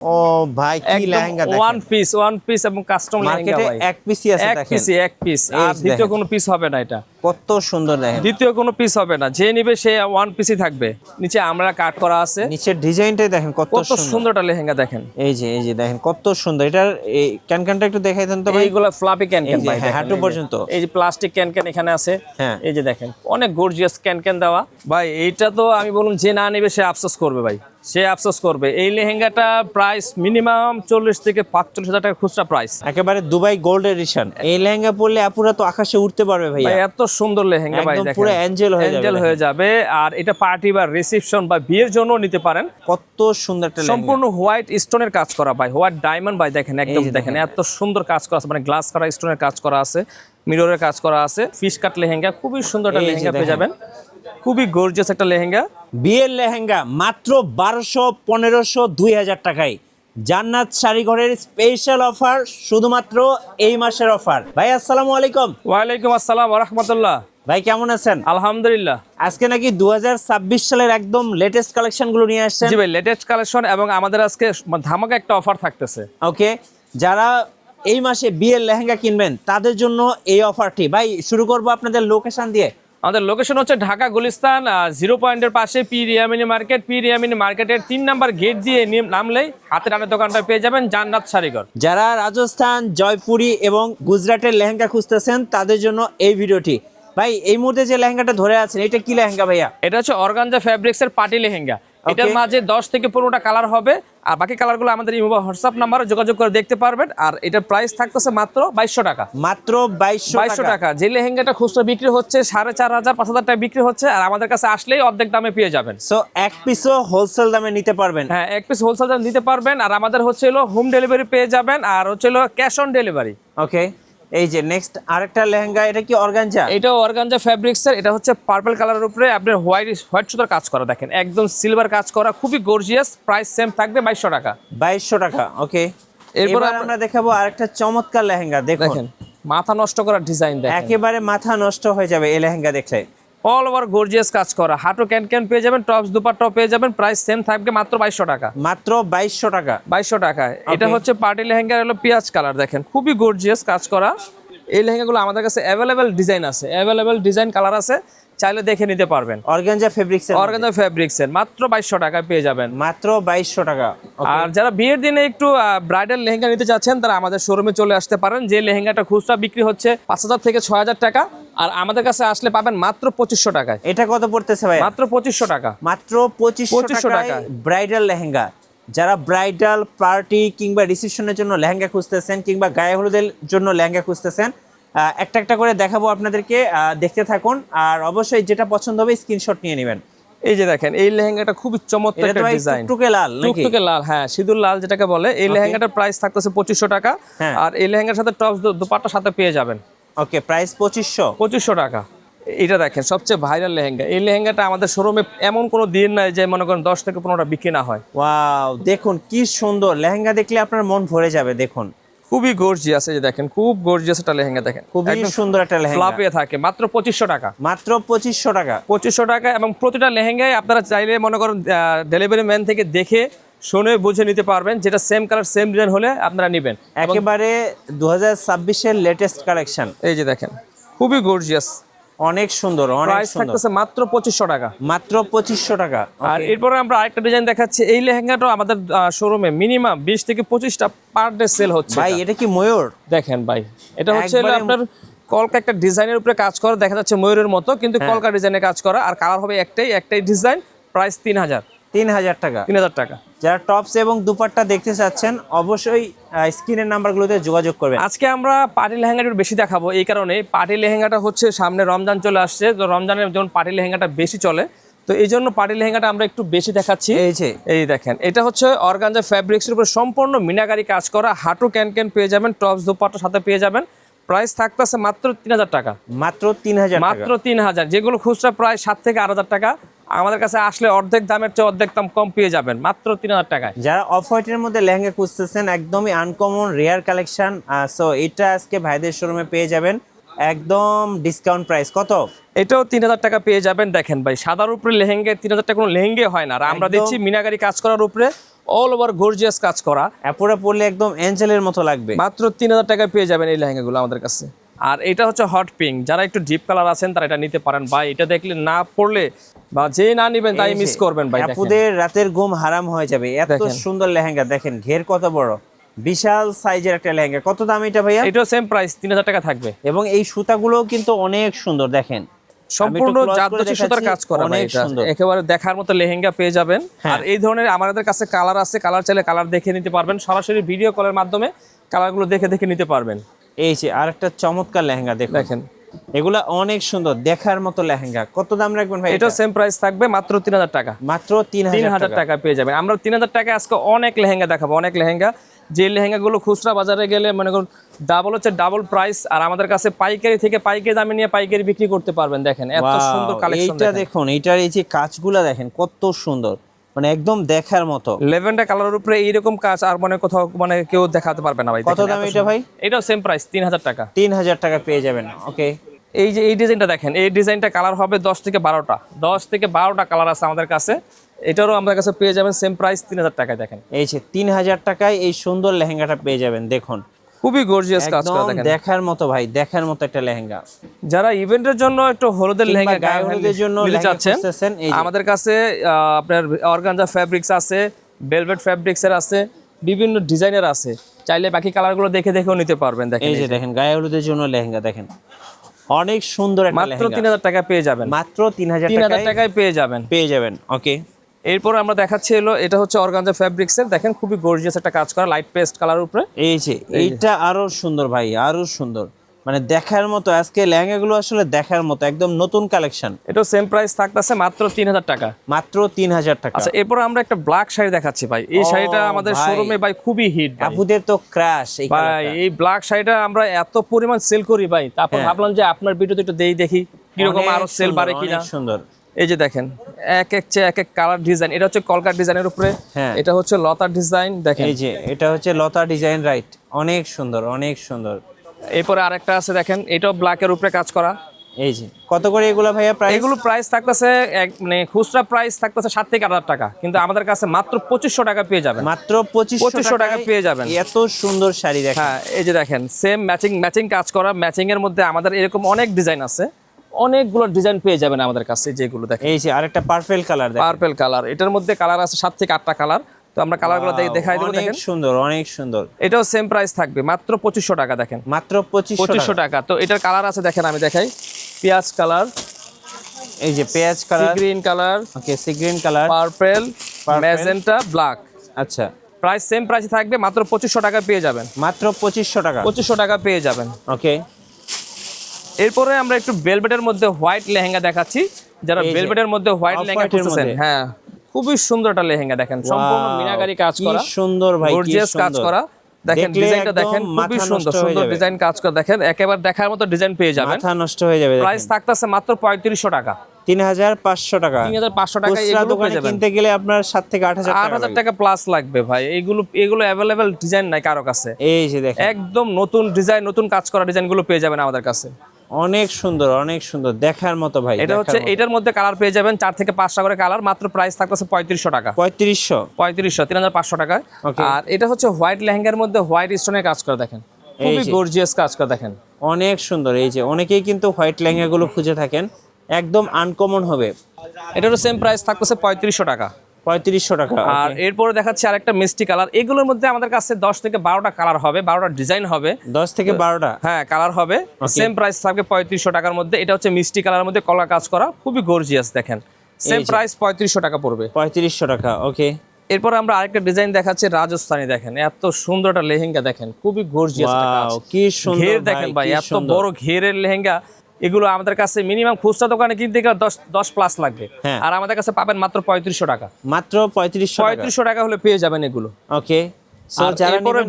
ও ভাই কি lehenga one piece one piece এবং কাস্টম লেহেঙ্গা মার্কেটে ভাই। এক পিসই আছে এক দেখেন। পিসই এক পিস আর দ্বিতীয় কোনো পিস হবে না এটা। কত সুন্দর দেখেন। দ্বিতীয় কোনো পিস হবে না। যে নিবে সে ওয়ান পিসই থাকবে। নিচে আমরা কাট করা আছে। নিচের ডিজাইনটাই দেখেন কত লেহেঙ্গা দেখেন। এই যে এই যে দেখেন কত সুন্দর। এটার এই ক্যানক্যানটা একটু দেখাই দেন তো ভাই। এইগুলো ফ্লাপি ভাই হ্যাঁ, হাঁটু পর্যন্ত। এই যে প্লাস্টিক এখানে আছে। হ্যাঁ। এই যে দেখেন অনেক গর্জিয়াস ক্যান ক্যান দেওয়া। ভাই এইটা তো আমি বলুন যে না নেবে সে আফসোস করবে ভাই। সে আফসোস করবে। এই লেহেঙ্গাটা প্রাইস মিনিমাম চল্লিশ থেকে পাঁচচল্লিশ হাজার টাকা খুচরা প্রাইস একেবারে দুবাই গোল্ড এডিশন এই লেহেঙ্গা পরলে আপুরা তো আকাশে উঠতে পারবে ভাই এত সুন্দর লেহেঙ্গা ভাই পুরো angel হয়ে যাবে হয়ে যাবে। আর এটা পার্টি বা রিসেপশন বা বিয়ের জন্য নিতে পারেন। কত সুন্দর একটা সম্পূর্ণ হোয়াইট স্টোনের কাজ করা ভাই হোয়াইট ডায়মন্ড ভাই দেখেন একদম দেখেন এত সুন্দর কাজ করা আছে মানে গ্লাস করা স্টোনের কাজ করা আছে মিররের কাজ করা আছে ফিশ কাট লেহেঙ্গা খুবই সুন্দর একটা লেহেঙ্গা পেয়ে। যাবেন। খুবই গর্জিয়াস একটা লেহেঙ্গা। বিয়ের লেহেঙ্গা মাত্র বারোশো পনেরোশো দুই হাজার টাকায়। জান্নাত শাড়িঘরের স্পেশাল অফার শুধুমাত্র এই মাসের অফার ভাই আসসালামু আলাইকুম। ওয়ালাইকুম আসসালাম রহমতুল্লাহ। ভাই কেমন আছেন? আলহামদুলিল্লাহ। আজকে নাকি দু হাজার ছাব্বিশ সালের একদম লেটেস্ট কালেকশনগুলো নিয়ে আসছেন। জি ভাই লেটেস্ট কালেকশন এবং আমাদের আজকে ধামাকা একটা অফার থাকতেছে। ওকে যারা এই মাসে বিয়ের লেহেঙ্গা কিনবেন তাদের জন্য এই অফারটি ভাই শুরু করব আপনাদের লোকেশন দিয়ে। আমাদের লোকেশন হচ্ছে ঢাকা গুলিস্তান জিরো পয়েন্টের পাশে পি রিয়ামিনি মার্কেট। পি রিয়ামিনি মার্কেটের তিন নাম্বার গেট দিয়ে নামলেই হাতে আনের দোকানটা পেয়ে যাবেন জান্নাত সারিগর। যারা রাজস্থান জয়পুরি এবং গুজরাটের লেহেঙ্গা খুঁজতেছেন তাদের জন্য এই ভিডিওটি। ভাই এই মুহূর্তে যে লেহেঙ্গাটা ধরে আছেন এটা কি লেহেঙ্গা ভাইয়া? এটা হচ্ছে অর্গানজা ফ্যাব্রিক্সের পাটি পার্টি লেহেঙ্গা। এটার মাঝে দশ থেকে পনেরোটা কালার হবে। আর বাকি কালারগুলো আমাদের হোয়াটসঅ্যাপ নাম্বারে যোগাযোগ করে দেখতে পারবেন। আর এটার প্রাইস থাকতেছে মাত্র বাইশশো টাকা। মাত্র বাইশশো বাইশশো টাকা। যে লেহেঙ্গাটা খুচরা বিক্রি হচ্ছে সাড়ে চার হাজার পাঁচ হাজার টাকা বিক্রি হচ্ছে। আর আমাদের কাছে আসলেই অর্ধেক দামে পেয়ে যাবেন। সো এক পিসও হোলসেল দামে নিতে পারবেন। হ্যাঁ এক পিস হোলসেল দামে নিতে পারবেন। আর আমাদের হচ্ছে হোম ডেলিভারি পেয়ে যাবেন। আর হচ্ছে ক্যাশ অন ডেলিভারি ওকে এই যে নেক্সট আরেকটা লেহেঙ্গা এটা কি অর্গানজা এটা অর্গানজা ফ্যাব্রিক স্যার এটা হচ্ছে পার্পল কালারের উপরে আপনার হোয়াইট হোয়াইট সুতার কাজ করা দেখেন। একদম সিলভার কাজ করা খুবই গর্জিয়াস প্রাইস সেম থাকবে বাইশশো টাকা। বাইশশো টাকা ওকে এরপর আমরা- দেখাবো আরেকটা চমৎকার লেহেঙ্গা দেখুন। দেখেন মাথা নষ্ট করার ডিজাইন দেখেন। একেবারে মাথা নষ্ট হয়ে যাবে এই লেহেঙ্গা দেখলে। অল ওভার গর্জিয়াস কাজ করা। হাঁটু ক্যান ক্যান পেয়ে যাবেন টপস দুপাট্টাও পেয়ে যাবেন প্রাইস সেম থাকবে মাত্র বাইশশো টাকা। মাত্র বাইশশো টাকা। বাইশশো টাকায় এটা হচ্ছে পার্টি লেহেঙ্গা হলো পেঁয়াজ কালার দেখেন। খুবই গর্জিয়াস কাজ করা। এই লেহেঙ্গাগুলো আমাদের কাছে অ্যাভেলেবেল ডিজাইন আছে। অ্যাভেলেবেল ডিজাইন কালার আছে চাইলে দেখে নিতে পারবেন। অর্গানজা ফেব্রিক্স অর্গানজা ফ্যাব্রিক্স এর। মাত্র বাইশশো টাকায় পেয়ে যাবেন। মাত্র বাইশশো টাকা। আর যারা বিয়ের দিনে একটু ব্রাইডাল লেহেঙ্গা নিতে চাচ্ছেন তারা আমাদের শোরুমে চলে আসতে পারেন। যে লেহেঙ্গাটা খুচরা বিক্রি হচ্ছে পাঁচ হাজার থেকে ছয় হাজার টাকা। আর আমাদের কাছে আসলে পাবেন মাত্র পঁচিশশো টাকায়। এটা কত পড়তেছে ভাই মাত্র পঁচিশশো টাকা। মাত্র পঁচিশশো 2500 টাকায় টাকায়। ব্রাইডাল লেহেঙ্গা। যারা ব্রাইডাল পার্টি কিংবা রিসেপশনের জন্য লেহেঙ্গা খুঁজতেছেন কিংবা গায়ে হলুদের জন্য লেহেঙ্গা খুঁজতেছেন একটা একটা করে দেখাবো আপনাদেরকে দেখতে থাকুন। আর অবশ্যই যেটা পছন্দ হবে স্ক্রিনশট নিয়ে নেবেন। এই যে দেখেন এই লেহেঙ্গাটা খুবই চমৎকার একটা ডিজাইন টুকটুকে লাল টুকটুকে লাল হ্যাঁ সিঁদুর লাল যেটাকে বলে এই লেহেঙ্গাটার প্রাইস থাকতেছে পঁচিশশো টাকা। হ্যাঁ। আর এই লেহেঙ্গার সাথে টপস দুপাট্টার সাথে পেয়ে যাবেন। ওকে প্রাইস পঁচিশশো? পঁচিশশো টাকা। এটা দেখেন সবচেয়ে ভাইরাল লেহেঙ্গা। এই লেহেঙ্গাটা আমাদের শোরুমে এমন কোনো দিন নাই যে মনে করেন দশ থেকে পনেরোটা বিক্রি না হয়। ওয়াও দেখুন কি সুন্দর। লেহেঙ্গা দেখলে আপনার মন ভরে যাবে দেখুন। খুবই গর্জিয়াস এই যে দেখেন খুব গর্জিয়াস একটা লেহেঙ্গা দেখেন। খুবই সুন্দর একটা লেহেঙ্গা। ফ্লাপে থাকে মাত্র পঁচিশশো টাকা। মাত্র পঁচিশশো টাকা। পঁচিশশো টাকা এবং প্রতিটা লেহেঙ্গায় আপনারা চাইলে মনে করেন ডেলিভারি ম্যান থেকে দেখে শুনে বুঝে নিতে পারবেন যেটা সেম কালার সেম ডিজাইন হলে আপনারা নেবেন। একেবারে দু হাজার ছাব্বিশের লেটেস্ট কালেকশন এই যে দেখেন খুবই গর্জিয়াস অনেক সুন্দর অনেক থাকতেছে মাত্র পঁচিশশো টাকা। মাত্র পঁচিশশো টাকা আর এরপরে আমরা আরেকটা ডিজাইন দেখাচ্ছি। এই লেহেঙ্গাটাও আমাদের শোরুমে মিনিমাম বিশ থেকে পঁচিশটা পার ডে সেল হচ্ছে ভাই এটা। এটা কি ময়ূর? দেখেন ভাই এটা হচ্ছে আপনার কলকা একটা ডিজাইনের উপরে কাজ করা দেখা যাচ্ছে ময়ূরের মতো কিন্তু হ্যাঁ। কলকা ডিজাইনে কাজ করা। আর কালার হবে একটাই একটাই ডিজাইন প্রাইস তিন হাজার। তিন হাজার টাকা। তিন হাজার টাকা। যারা টপস এবং দুপাট্টা দেখতে চাচ্ছেন অবশ্যই স্ক্রিনের নাম্বারগুলোতে যোগাযোগ করবেন। আজকে আমরা পার্টি লেহেঙ্গাটা বেশি দেখাবো এই কারণে পার্টি লেহেঙ্গাটা হচ্ছে সামনে রমজান চলে আসছে তো রমজানের যেমন পার্টি লেহেঙ্গাটা বেশি চলে তো এই জন্য পার্টি লেহেঙ্গাটা আমরা একটু বেশি দেখাচ্ছি। এই যে। এই দেখেন এটা হচ্ছে অর্গানজা ফ্যাব্রিক্সের উপর সম্পূর্ণ মিনাকারি কাজ করা হাঁটু ক্যান ক্যান পেয়ে যাবেন টপস দুপাটার সাথে পেয়ে যাবেন প্রাইস থাকতেছে মাত্র তিন হাজার টাকা। মাত্র তিন হাজার মাত্র তিন হাজার যেগুলো খুচরা প্রায় সাত থেকে আট হাজার টাকা আমাদের কাছে আসলে অর্ধেক দামের চেয়ে অর্ধেক দাম কম পেয়ে যাবেন মাত্র তিন হাজার টাকায়। যারা অফ হোয়াইটের মধ্যে লেহেঙ্গা খুঁজতেছেন একদমই আনকমন রেয়ার কালেকশন সো এটা আজকে ভাইদের শোরুমে পেয়ে যাবেন একদম ডিসকাউন্ট প্রাইস কত? এটাও তিন হাজার টাকা পেয়ে যাবেন দেখেন ভাই সাদার উপরে লেহেঙ্গে তিন হাজার টাকা কোনো লেহেঙ্গে হয় না আর আমরা। দিচ্ছি মিনাকারি কাজ করার উপরে অল ওভার গর্জিয়াস কাজ করা। অ্যাপোরা পরলে একদম অ্যাঞ্জেলের মতো লাগবে। মাত্র তিন হাজার টাকায় পেয়ে যাবেন এই লেহেঙ্গাগুলো আমাদের কাছে। আর এটা হচ্ছে হট পিঙ্ক যারা একটু ডিপ কালার আছেন তারা এটা নিতে পারেন ভাই এটা দেখলে না পড়লে বা যে না নিবেন তাই মিস করবেন ভাই। আপুদের রাতের ঘুম হারাম হয়ে যাবে। এত সুন্দর লেহেঙ্গা দেখেন ঘের কত বড়। বিশাল সাইজের একটা লেহেঙ্গা। কত দাম এটা ভাইয়া? এটাও সেম প্রাইস তিন হাজার টাকা থাকবে। এবং এই সুতাগুলো কিন্তু অনেক সুন্দর দেখেন। সম্পূর্ণ জাদুচি সুতার কাজ করা অনেক সুন্দর। একেবারে দেখার মতো লেহেঙ্গা পেয়ে যাবেন। হ্যাঁ। আর এই ধরনের আমাদের কাছে কালার আছে কালার চাইলে কালার দেখে নিতে পারবেন। সরাসরি ভিডিও কলের মাধ্যমে কালারগুলো দেখে দেখে নিতে পারবেন। এই যে আরেকটা চমৎকার লেহেঙ্গা দেখেন। এগুলা অনেক সুন্দর দেখার মতো লেহেঙ্গা। কত দাম রাখবেন ভাই এটা সেম প্রাইস থাকবে মাত্র তিন হাজার টাকা। মাত্র তিন হাজার টাকা। টাকা পেয়ে যাবেন। আমরা তিন হাজার টাকায় আজকে অনেক লেহেঙ্গা দেখাবো অনেক লেহেঙ্গা। যে লেহেঙ্গাগুলো খুচরা বাজারে গেলে মনে করুন ডাবল হচ্ছে ডাবল প্রাইস আর আমাদের কাছে পাইকারি থেকে পাইকারি দামে নিয়ে পাইকারি বিক্রি করতে পারবেন দেখেন। এত সুন্দর কালেকশন এইটা দেখুন। এইটার এই যে কাজগুলা দেখেন কত সুন্দর। মানে একদম দেখার মতো। লেভেন্ডার কালারের উপরে এইরকম কাজ আর মানে কোথাও মানে কেউ দেখাতে পারবে না ভাই। কত দাম এটা ভাই? এটাও সেম প্রাইস তিন হাজার টাকা। তিন হাজার টাকা পেয়ে যাবেন ওকে এই যে এই ডিজাইনটা দেখেন এই ডিজাইনটা কালার হবে দশ থেকে বারোটা। দশ থেকে বারোটা কালার আছে আমাদের কাছে। এটারও আমাদের কাছে পেয়ে যাবেন সেম প্রাইস তিন হাজার টাকায় দেখেন। এই যে তিন হাজার টাকায় এই সুন্দর লেহেঙ্গাটা পেয়ে যাবেন দেখুন। খুবই গর্জিয়াস কাজ করা দেখেন। দেখার মতো ভাই দেখার মতো একটা লেহেঙ্গা। যারা ইভেন্টের জন্য একটু হলুদের লেহেঙ্গা গায়ে হলুদের জন্য নিতে চাচ্ছেন আমাদের কাছে আপনার অর্গানজা ফ্যাব্রিক্স আছে ভেলভেট ফ্যাব্রিক্সের আছে বিভিন্ন ডিজাইনের আছে। চাইলে বাকি কালারগুলো দেখে দেখেও নিতে পারবেন দেখেন এই যে দেখেন গায়ে হলুদের জন্য লেহেঙ্গা দেখেন। অনেক সুন্দর একটা মাত্র তিন লেহেঙ্গা হাজার টাকা পেয়ে যাবেন। মাত্র তিন হাজার তিন হাজার টাকায় টাকায় পেয়ে যাবেন। পেয়ে যাবেন ওকে এরপর আমরা দেখাচ্ছি হলো এটা হচ্ছে অর্গানজা ফ্যাব্রিক্সের। দেখেন খুবই গর্জিয়াস একটা কাজ করা লাইট পেস্ট কালার উপরে। এই যে এইটা আরও সুন্দর ভাই আরও সুন্দর। মানে দেখার মতো আজকে লেহেঙ্গাগুলো আসলে দেখার মতো একদম নতুন কালেকশন এটাও সেম প্রাইস থাকতেছে মাত্র তিন হাজার টাকা। মাত্র তিন হাজার টাকা। আচ্ছা এরপর আমরা একটা ব্ল্যাক শাড়ি দেখাচ্ছি ভাই। এই শাড়িটা আমাদের। শোরুমে ভাই খুবই হিট আপুদের তো ক্রাশ এই ভাই এই ব্ল্যাক শাড়িটা আমরা এত পরিমাণ সেল করি ভাই তারপর হ্যাঁ। ভাবলাম যে আপনার ভিডিওতে একটু দেই দেখি কীরকম আরও সেল বাড়ে কিনা। সুন্দর। এই যে দেখেন এক এক চেয়ে এক এক কালার ডিজাইন এটা হচ্ছে কলকার ডিজাইনের উপরে হ্যাঁ। এটা হচ্ছে লতার ডিজাইন দেখেন। এই যে এটা হচ্ছে লতা ডিজাইন রাইট অনেক সুন্দর অনেক সুন্দর। এরপরে আরেকটা আছে দেখেন এটাও ব্ল্যাকের উপরে কাজ করা। এই যে কত করে এগুলো ভাইয়া প্রাইস এগুলো প্রাইস থাকতেছে এক মানে খুচরা প্রাইস থাকতেছে সাত থেকে আট হাজার টাকা। কিন্তু আমাদের কাছে মাত্র পঁচিশশো টাকা পেয়ে যাবেন। মাত্র পঁচিশশো 2500 টাকা পেয়ে যাবেন। এত সুন্দর শাড়ি দেখেন। হ্যাঁ এই যে দেখেন সেম ম্যাচিং ম্যাচিং কাজ করা ম্যাচিং এর মধ্যে আমাদের এরকম অনেক ডিজাইন আছে। অনেকগুলো ডিজাইন পেয়ে যাবেন আমাদের কাছে যেগুলো দেখেন। এই যে আরেকটা পার্পেল কালার পার্পল কালার এটার মধ্যে কালার আছে সাত থেকে আটটা কালার। তো আমরা কালারগুলো দেখাই দেবো দেখেন। সুন্দর অনেক সুন্দর। এটাও সেম প্রাইস থাকবে মাত্র পঁচিশশো টাকা দেখেন। মাত্র পঁচিশশো টাকা। তো এটার কালার আছে দেখেন আমি দেখাই। পেঁয়াজ কালার। এই যে পেঁয়াজ colour. Green colour. Okay sea green colour. Purple. Magenta black আচ্ছা। প্রাইস সেম প্রাইস থাকবে মাত্র পঁচিশশো টাকা পেয়ে যাবেন। মাত্র পঁচিশশো টাকা। পঁচিশশো টাকা পেয়ে যাবেন। ওকে এরপরে আমরা একটু বেলভেটের মধ্যে হোয়াইট লেহেঙ্গা দেখাচ্ছি। যারা বেলভেটের মধ্যে হোয়াইট লেহেঙ্গা খুঁজতেছেন হ্যাঁ খুবই সুন্দর একটা লেহেঙ্গা দেখেন সম্পূর্ণ মিনাকারি কাজ করা সুন্দর ভাই গর্জিয়াস কাজ করা। দেখেন ডিজাইনটা একদম দেখেন খুবই সুন্দর সুন্দর ডিজাইন কাজ করা। দেখেন একেবারে দেখার মতো ডিজাইন পেয়ে যাবেন। মাথা নষ্ট হয়ে যাবে প্রাইস থাকতেছে মাত্র পঁয়ত্রিশশো টাকা। টাকা। এগুলো দোকানে কিনতে গেলে আপনার থেকে টাকা প্লাস লাগবে। ভাই। এগুলো এগুলো ডিজাইন নাই কারও কাছে। এই যে দেখেন। একদম নতুন ডিজাইন নতুন কাজ করা ডিজাইনগুলো পেয়ে যাবেন আমাদের কাছে। অনেক সুন্দর অনেক সুন্দর। দেখার মতো ভাই এটা হচ্ছে এটার মধ্যে কালার পেয়ে যাবেন চার থেকে পাঁচটা করে কালার মাত্র প্রাইস থাকতেছে পঁয়ত্রিশশো টাকা। পঁয়ত্রিশশো? পঁয়ত্রিশশো তিন হাজার পাঁচশো টাকা আর এটা হচ্ছে হোয়াইট লেহেঙ্গার মধ্যে হোয়াইট স্টোনের কাজ করে দেখেন। খুবই গর্জিয়াস কাজ করে দেখেন। অনেক সুন্দর এই যে। অনেকেই কিন্তু হোয়াইট লেহেঙ্গাগুলো খুঁজে থাকেন। একদম আনকমন হবে। এটারও সেম প্রাইস থাকতেছে পঁয়ত্রিশশো টাকা। পঁয়ত্রিশশো টাকা আর এরপরে দেখাচ্ছি আরেকটা মিষ্টি কালার। এগুলোর মধ্যে আমাদের কাছে দশ থেকে বারোটা কালার হবে বারোটা ডিজাইন হবে। দশ থেকে বারোটা? হ্যাঁ কালার হবে। সেম প্রাইস থাকবে পঁয়ত্রিশশো টাকার মধ্যে। এটা হচ্ছে মিষ্টি কালার মধ্যে কলা কাজ করা খুবই গর্জিয়াস দেখেন। সেম প্রাইস পঁয়ত্রিশশো টাকা পড়বে। পঁয়ত্রিশশো টাকা ওকে এরপর আমরা আরেকটা ডিজাইন দেখাচ্ছি রাজস্থানি দেখেন। এত সুন্দর একটা লেহেঙ্গা দেখেন খুবই গর্জিয়াস কি সুন্দর দেখেন ভাই এত বড় ঘেরের লেহেঙ্গা। এগুলো আমাদের কাছে মিনিমাম খুচরা দোকানে কিনতে গেলে দশ দশ প্লাস লাগবে। হ্যাঁ। আর আমাদের কাছে পাবেন মাত্র পঁয়ত্রিশশো টাকা। মাত্র পঁয়ত্রিশশো পঁয়ত্রিশশো টাকা হলে পেয়ে যাবেন এগুলো। ওকে।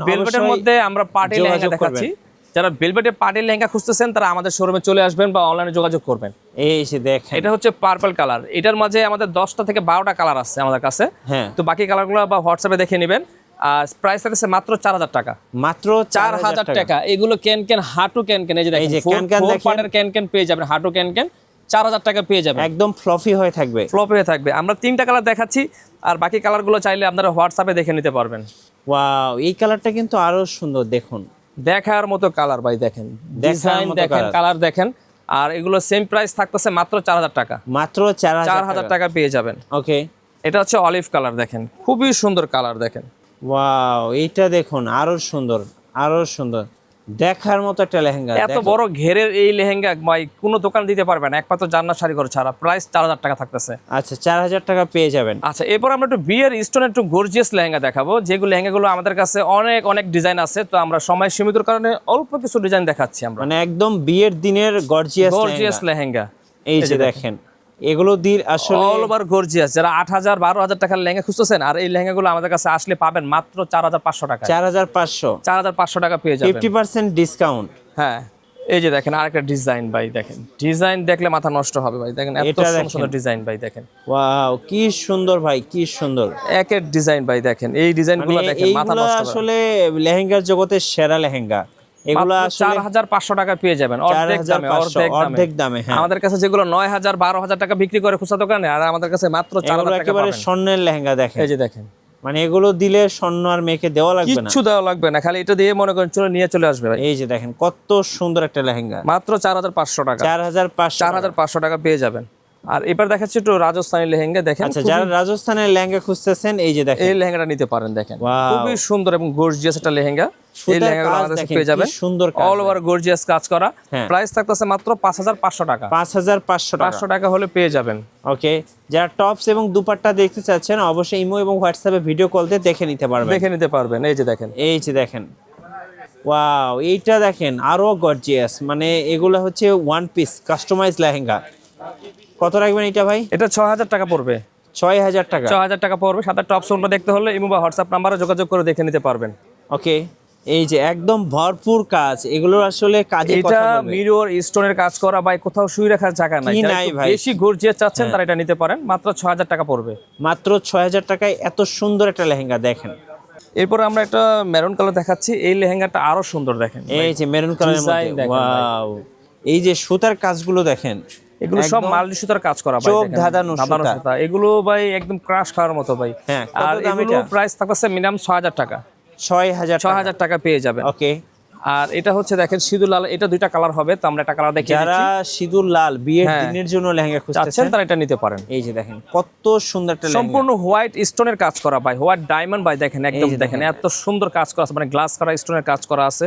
বেলভেটের মধ্যে আমরা পার্টি লেহেঙ্গা দেখাচ্ছি। যারা বেলভেটের পার্টি লেহেঙ্গা খুঁজতেছেন তারা আমাদের শোরুমে চলে আসবেন বা অনলাইনে যোগাযোগ করবেন। এই যে দেখেন। এটা হচ্ছে পার্পল কালার এটার মাঝে আমাদের দশটা থেকে বারোটা কালার আছে আমাদের কাছে। হ্যাঁ। তো বাকি কালারগুলো বা হোয়াটসঅ্যাপে দেখে নেবেন। প্রাইস থাকছে মাত্র চার হাজার টাকা। মাত্র চার হাজার টাকা। এগুলো ক্যান ক্যান হাঁটু ক্যান ক্যান এই যে দেখেন। ক্যান ক্যান পেয়ে যাবেন হাঁটু ক্যান ক্যান চার হাজার টাকা পেয়ে যাবেন। একদম ফ্লফি হয়ে থাকবে। ফ্লপ হয়ে থাকবে। আমরা তিনটা কালার দেখাচ্ছি আর বাকি কালারগুলো চাইলে আপনারা হোয়াটসঅ্যাপে দেখে নিতে পারবেন। ওয়াও এই কালারটা কিন্তু আরও সুন্দর দেখুন। দেখার মতো কালার ভাই দেখেন। ডিজাইন দেখেন কালার দেখেন। আর এগুলো সেম প্রাইস থাকতেছে মাত্র চার হাজার টাকা। মাত্র চার হাজার টাকা। পেয়ে যাবেন। ওকে এটা হচ্ছে অলিভ কালার দেখেন। খুবই সুন্দর কালার দেখেন। ওয়াও এইটা দেখুন আরও সুন্দর আরও সুন্দর। দেখার মতো একটা লেহেঙ্গা এত বড় ঘেরের এই লেহেঙ্গা ভাই কোনো দোকান দিতে পারবে না। একমাত্র জান্নাত শাড়ি করে ছাড়া প্রাইস চার হাজার টাকা থাকতেছে। আচ্ছা চার হাজার টাকা পেয়ে যাবেন। আচ্ছা এরপর আমরা একটু বিয়ের স্টোনের একটু গর্জিয়াস লেহেঙ্গা দেখাবো। যেগুলো লেহেঙ্গাগুলো আমাদের কাছে অনেক অনেক ডিজাইন আছে তো আমরা সময় সীমিতর কারণে অল্প কিছু ডিজাইন দেখাচ্ছি আমরা। মানে একদম বিয়ের দিনের গর্জিয়াস গর্জিয়াস লেহেঙ্গা। এই যে দেখেন এগুলো দিন আসলে অল ওভার গর্জিয়াস যারা আট হাজার বারো হাজার টাকার লেহেঙ্গা খুঁজতেছেন আর এই লেহেঙ্গাগুলো আমাদের কাছে আসলে পাবেন মাত্র চার হাজার পাঁচশো টাকা চার হাজার পাঁচশো। চার হাজার পাঁচশো টাকা পেয়ে যাবেন। Fifty percent discount. হ্যাঁ এই যে দেখেন আরেকটা ডিজাইন ভাই দেখেন। ডিজাইন দেখলে মাথা নষ্ট হবে ভাই দেখেন এত সুন্দর ডিজাইন ভাই দেখেন। ওয়াও কি সুন্দর ভাই কি সুন্দর। একের ডিজাইন ভাই দেখেন। এই ডিজাইনগুলো মানে দেখেন মাথা নষ্ট আসলে লেহেঙ্গার জগতের সেরা লেহেঙ্গা। এগুলো চার হাজার পাঁচশো টাকা পেয়ে যাবেন। অর্ধেক দামে অর্ধেক দামে অর্ধেক দামে হ্যাঁ। আমাদের কাছে যেগুলো নয় হাজার বারো হাজার টাকা বিক্রি করে খুচরা দোকানে আর আমাদের কাছে মাত্র চার হাজার একেবারে স্বর্ণের লেহেঙ্গা দেখেন। এই যে দেখেন। মানে এগুলো দিলে স্বর্ণ আর মেয়েকে দেওয়া লাগবে না। কিচ্ছু দেওয়া লাগবে না খালি এটা দিয়ে মনে করেন চলে নিয়ে চলে আসবে এই যে দেখেন কত সুন্দর একটা লেহেঙ্গা। মাত্র চার হাজার পাঁচশো টাকা। চার হাজার চার হাজার পাঁচশো টাকা পেয়ে যাবেন। আর এবার দেখাচ্ছি একটু রাজস্থানী লেহেঙ্গা দেখেন আচ্ছা যারা রাজস্থানের লেহেঙ্গা খুঁজতেছেন এই যে দেখেন। এই লেহেঙ্গাটা নিতে পারেন দেখেন. খুবই সুন্দর এবং গর্জিয়াস একটা লেহেঙ্গা। এই লেহেঙ্গাগুলো আমাদের কাছে পেয়ে যাবেন। সুন্দর অল ওভার গর্জিয়াস কাজ করা। হ্যাঁ। প্রাইস থাকতেছে মাত্র পাঁচ হাজার পাঁচশো টাকা। পাঁচ হাজার পাঁচশো টাকা। পাঁচশো টাকা হলে পেয়ে যাবেন। ওকে যারা টপস এবং দুপাট্টা দেখতে চাচ্ছেন অবশ্যই ইমো এবং হোয়াটসঅ্যাপে ভিডিও কল দিয়ে দেখে নিতে পারবেন। দেখে নিতে পারবেন এই যে দেখেন। এই যে দেখেন। ওয়াও এইটা দেখেন আরও গর্জিয়াস মানে এগুলো হচ্ছে ওয়ান পিস কাস্টমাইজ লেহেঙ্গা। কত রাখবেন এটা ভাই? এটা ছ হাজার টাকা পড়বে। ছয় হাজার টাকা। ছ হাজার টাকা পড়বে। সাথে টপ সোনটা দেখতে হলে ইমো বা হোয়াটসঅ্যাপ নাম্বারে যোগাযোগ করে দেখে নিতে পারবেন। ওকে। এই যে একদম ভরপুর কাজ এগুলো আসলে কাজে এটা মিরর স্টোনের কাজ করা বা কোথাও শুই রাখার জায়গা নাই। নাই ভাই? হ্যাঁ। বেশি গর্জিয়াস চাচ্ছেন তারা এটা নিতে পারেন। মাত্র ছ হাজার টাকা পড়বে। মাত্র ছয় হাজার টাকায় এত সুন্দর একটা লেহেঙ্গা দেখেন। এরপর আমরা একটা মেরুন কালার দেখাচ্ছি। এই লেহেঙ্গাটা আরও সুন্দর দেখেন। এই যে মেরুন কালারের Design মধ্যে ওয়াও এই যে সুতার কাজগুলো দেখেন। এগুলো সব মাল্টি সুতার কাজ করা ভাই চোখ। ধাঁধানো সুতা। এগুলো ভাই একদম ক্রাশ খাওয়ার মতো ভাই। হ্যাঁ, আর এগুলো প্রাইস থাকছে মিনিমাম ছয় হাজার টাকা। ছয় হাজার ছয় হাজার টাকা পেয়ে যাবেন। ওকে। আর এটা হচ্ছে দেখেন সিঁদুর লাল এটা দুইটা কালার হবে তো আমরা একটা কালার দেখিয়ে যারা সিঁদুর লাল বিয়ের হ্যাঁ। দিনের জন্য লেহেঙ্গা খুঁজতেছেন তারা এটা নিতে পারেন। এই যে দেখেন কত সুন্দর একটা লেহেঙ্গা। সম্পূর্ণ হোয়াইট স্টোনের কাজ করা ভাই হোয়াইট ডায়মন্ড ভাই দেখেন একদম দেখেন এত সুন্দর কাজ করা আছে মানে গ্লাস করা স্টোনের কাজ করা আছে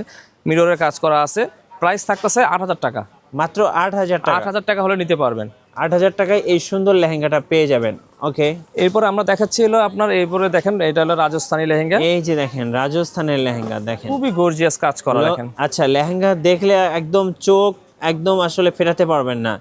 মিররের কাজ করা আছে। প্রাইস থাকতেছে আট হাজার টাকা। মাত্র আট হাজার টাকা। আট হাজার টাকা হলে নিতে পারবেন। আট হাজার টাকায় এই সুন্দর লেহেঙ্গাটা পেয়ে যাবেন। ওকে এরপর আমরা দেখাচ্ছি হলো আপনার এরপরে দেখেন এটা হলো রাজস্থানী লেহেঙ্গা। এই যে দেখেন রাজস্থানের লেহেঙ্গা দেখেন। খুবই গর্জিয়াস কাজ করা দেখেন। আচ্ছা লেহেঙ্গা দেখলে একদম চোখ একদম আসলে ফেরাতে পারবেন না।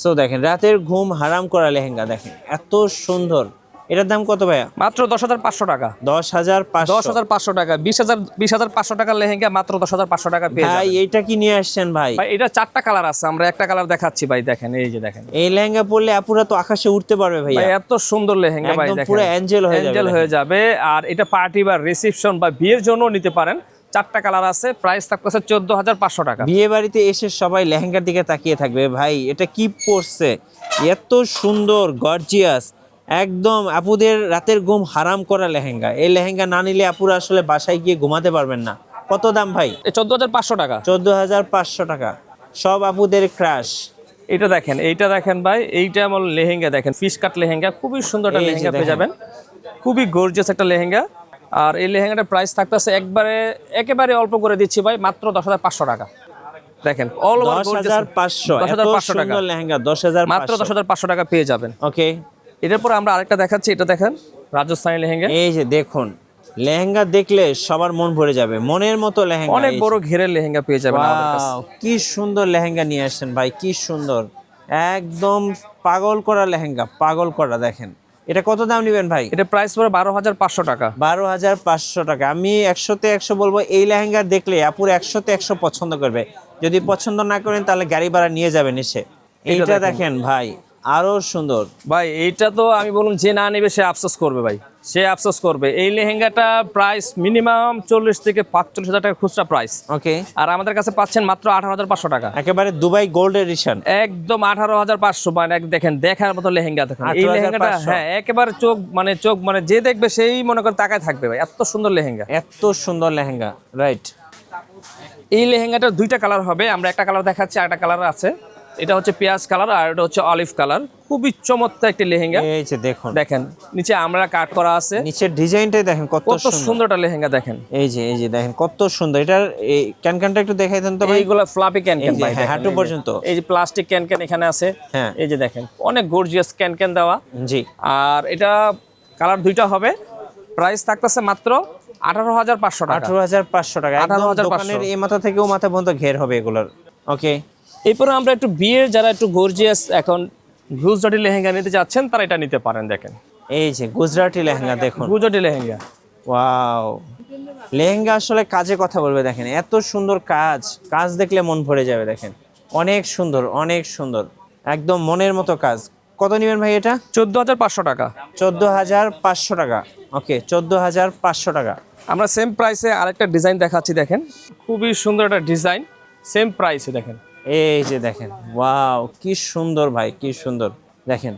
সো দেখেন রাতের ঘুম হারাম করা লেহেঙ্গা দেখেন এত সুন্দর। এটার দাম কত ভাইয়া? মাত্র দশ হাজার পাঁচশো টাকা। দশ হাজার দশ হাজার পাঁচশো টাকা। বিশ হাজার বিশ হাজার পাঁচশো টাকার লেহেঙ্গা মাত্র দশ হাজার পাঁচশো টাকা পেয়ে ভাই এইটা কি নিয়ে আসছেন ভাই? ভাই এটা চারটা কালার আছে আমরা একটা কালার দেখাচ্ছি ভাই দেখেন এই যে দেখেন। এই লেহেঙ্গা পরলে আপুরা তো আকাশে উঠতে পারবে ভাইয়া। ভাই এত সুন্দর লেহেঙ্গা ভাই দেখেন। পুরো angel হয়ে যাবে অ্যাঞ্জেল হয়ে যাবে আর এটা পার্টি বা রিসেপশন বা বিয়ের জন্য নিতে পারেন। চারটা কালার আছে প্রাইস থাকতেছে চোদ্দ হাজার পাঁচশো টাকা। বিয়ে বাড়িতে এসে সবাই লেহেঙ্গার দিকে তাকিয়ে থাকবে। ভাই এটা কি পরছে? এত সুন্দর গর্জিয়াস একদম আপুদের রাতের ঘুম হারাম করা লেহেঙ্গা। এই লেহেঙ্গা না নিলে আপুরা আসলে বাসায় গিয়ে ঘুমাতে পারবেন না। কত দাম ভাই? চোদ্দ হাজার পাঁচশো টাকা। চোদ্দ হাজার পাঁচশো টাকা। সব আপুদের ক্রাশ এটা দেখেন এইটা দেখেন ভাই এইটা আমার লেহেঙ্গা দেখেন ফিশ কাট লেহেঙ্গা খুবই সুন্দর একটা লেহেঙ্গা পেয়ে যাবেন। খুবই গর্জিয়াস একটা লেহেঙ্গা। আর এই লেহেঙ্গাটার প্রাইস থাকতেছে একবারে একেবারে অল্প করে দিচ্ছি ভাই মাত্র দশ হাজার পাঁচশো টাকা। দেখেন অল ওভার দশ হাজার পাঁচশো দশ এত হাজার পাঁচশো টাকা। লেহেঙ্গা দশ হাজার মাত্র দশ হাজার পাঁচশো টাকা পেয়ে যাবেন। ওকে এটার পর আমরা আরেকটা দেখাচ্ছি এটা দেখেন রাজস্থানী লেহেঙ্গা। এই যে দেখুন লেহেঙ্গা দেখলে সবার মন ভরে যাবে মনের মতো লেহেঙ্গা অনেক বড় ঘেরের লেহেঙ্গা পেয়ে যাবেন কি সুন্দর লেহেঙ্গা নিয়ে আসছেন ভাই কি সুন্দর। একদম পাগল করা লেহেঙ্গা পাগল করা দেখেন। এটা কত দাম নেবেন ভাই? এটা প্রাইস পড়ে বারো হাজার পাঁচশো টাকা। বারো হাজার পাঁচশো টাকা। আমি একশোতে একশো বলব এই লেহেঙ্গা দেখলে আপুর একশোতে একশো পছন্দ করবে। যদি পছন্দ না করেন তাহলে গাড়ি ভাড়া নিয়ে যাবেন এসে। এইটা দেখেন ভাই আরও সুন্দর। ভাই এইটা তো আমি বলুন যে না নেবে সে আফসোস করবে ভাই। সে আফসোস করবে। এই লেহেঙ্গাটা প্রাইস মিনিমাম চল্লিশ থেকে পাঁচচল্লিশ হাজার টাকা খুচরা প্রাইস ওকে আর আমাদের কাছে পাচ্ছেন মাত্র আঠারো হাজার পাঁচশো টাকা। একেবারে দুবাই গোল্ড এডিশন একদম আঠারো হাজার পাঁচশো মানে এক দেখেন দেখার মতো লেহেঙ্গা দেখেন। এই লেহেঙ্গাটা হ্যাঁ একেবারে চোখ মানে চোখ মানে যে দেখবে সেই মনে করে তাকায় থাকবে ভাই। এত সুন্দর লেহেঙ্গা। এত সুন্দর লেহেঙ্গা রাইট এই লেহেঙ্গাটার দুইটা কালার হবে। আমরা একটা কালার দেখাচ্ছি একটা কালার আছে। এটা হচ্ছে পেঁয়াজ কালার আর এটা হচ্ছে অলিভ কালার। খুবই চমৎকার একটি লেহেঙ্গা। এই যে দেখুন। দেখেন নিচে আমরা কাট করা আছে। নিচের ডিজাইনটাই দেখেন কত সুন্দর। একটা লেহেঙ্গা দেখেন। এই যে এই যে দেখেন কত সুন্দর। এটার এই ক্যানক্যানটা একটু দেখাই দেন তো ভাই। এইগুলো ফ্লাপি ক্যান ক্যান এই যে, ভাই হ্যাঁ, দেখেন, হাঁটু পর্যন্ত। এই যে প্লাস্টিক ক্যান ক্যান এখানে আছে। হ্যাঁ। এই যে দেখেন অনেক গর্জিয়াস ক্যান ক্যান দেওয়া। জি। আর এটা কালার দুইটা হবে। প্রাইস থাকতেছে মাত্র আঠারো হাজার পাঁচশো টাকা। আঠারো হাজার পাঁচশো টাকা। একদম 18,500 দোকানের এই মাথা থেকেও মাথা পর্যন্ত ঘের হবে এগুলোর। ওকে এরপরে আমরা একটু বিয়ের যারা একটু গর্জিয়াস এখন গুজরাটি লেহেঙ্গা নিতে যাচ্ছেন তারা এটা নিতে পারেন দেখেন। এই যে গুজরাটি লেহেঙ্গা দেখুন। গুজরাটি লেহেঙ্গা। ওয়াও। লেহেঙ্গা আসলে কাজে কথা বলবে দেখেন। এত সুন্দর কাজ। কাজ দেখলে মন ভরে যাবে দেখেন। অনেক সুন্দর অনেক সুন্দর। একদম মনের মতো কাজ। কত নেবেন ভাই এটা? চোদ্দ হাজার পাঁচশো টাকা। চোদ্দ হাজার পাঁচশো টাকা। ওকে চোদ্দ হাজার পাঁচশো টাকা। আমরা সেম প্রাইসে আরেকটা ডিজাইন দেখাচ্ছি দেখেন। খুবই সুন্দর একটা ডিজাইন সেম প্রাইসে দেখেন। এই যে দেখেন ওয়াও কি সুন্দর ভাই কি সুন্দর। দেখেন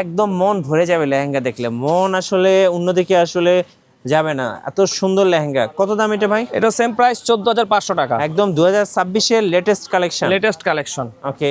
একদম মন ভরে যাবে লেহেঙ্গা দেখলে। মন আসলে অন্যদিকে আসলে যাবে না। এত সুন্দর লেহেঙ্গা। কত দাম এটা ভাই? এটা সেম প্রাইস চোদ্দ হাজার পাঁচশো টাকা। একদম দু হাজার ছাব্বিশের latest collection latest collection okay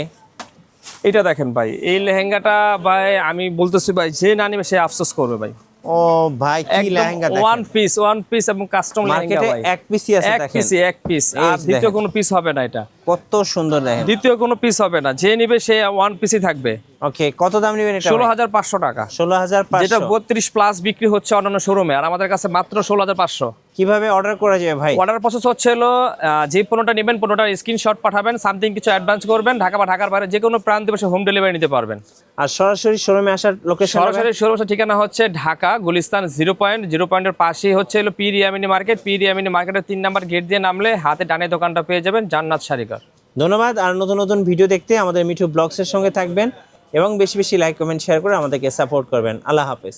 এটা দেখেন ভাই এই লেহেঙ্গাটা ভাই আমি বলতেছি ভাই যে না নিবে সে আফসোস করবে ভাই। ও ভাই কি lehenga one piece one piece এবং কাস্টম লেহেঙ্গা ভাই। এক পিসই আছে এক পিস এক পিস আর দ্বিতীয় কোনো পিস হবে না এটা। কত সুন্দর দেখেন। দ্বিতীয় কোনো পিস হবে না। যে নিবে সে ওয়ান পিসই থাকবে। ওকে কত দাম নেবেন এটা ষোলো হাজার পাঁচশো টাকা। ষোলো হাজার যেটা পাঁচশো বত্রিশ প্লাস বিক্রি হচ্ছে অন্যান্য শোরুমে আর আমাদের কাছে মাত্র ষোলো হাজার পাঁচশো। কীভাবে অর্ডার করা যাবে ভাই? অর্ডার প্রসেস হচ্ছে হলো যে পণ্যটা নেবেন পণ্যটার স্ক্রিনশট পাঠাবেন সামথিং কিছু অ্যাডভান্স করবেন ঢাকা বা ঢাকার বাইরে যে কোনো প্রান্তে বসে হোম ডেলিভারি নিতে পারবেন। আর সরাসরি শোরুমে আসার লোকেশন সরাসরি শোরুমের ঠিকানা হচ্ছে Dhaka Gulistan zero point zero পয়েন্টের পাশেই হচ্ছে হলো পি রিয়ামিনি মার্কেট পি রিয়ামিনি মার্কেটের তিন নাম্বার গেট দিয়ে নামলে হাতে ডানে দোকানটা পেয়ে যাবেন জান্নাত শাড়িঘর ধন্যবাদ। আর নতুন নতুন ভিডিও দেখতে আমাদের মিঠু ব্লগসের সঙ্গে থাকবেন এবং বেশি বেশি লাইক, কমেন্ট শেয়ার করে আমাদেরকে সাপোর্ট করবেন। আল্লাহ হাফেজ।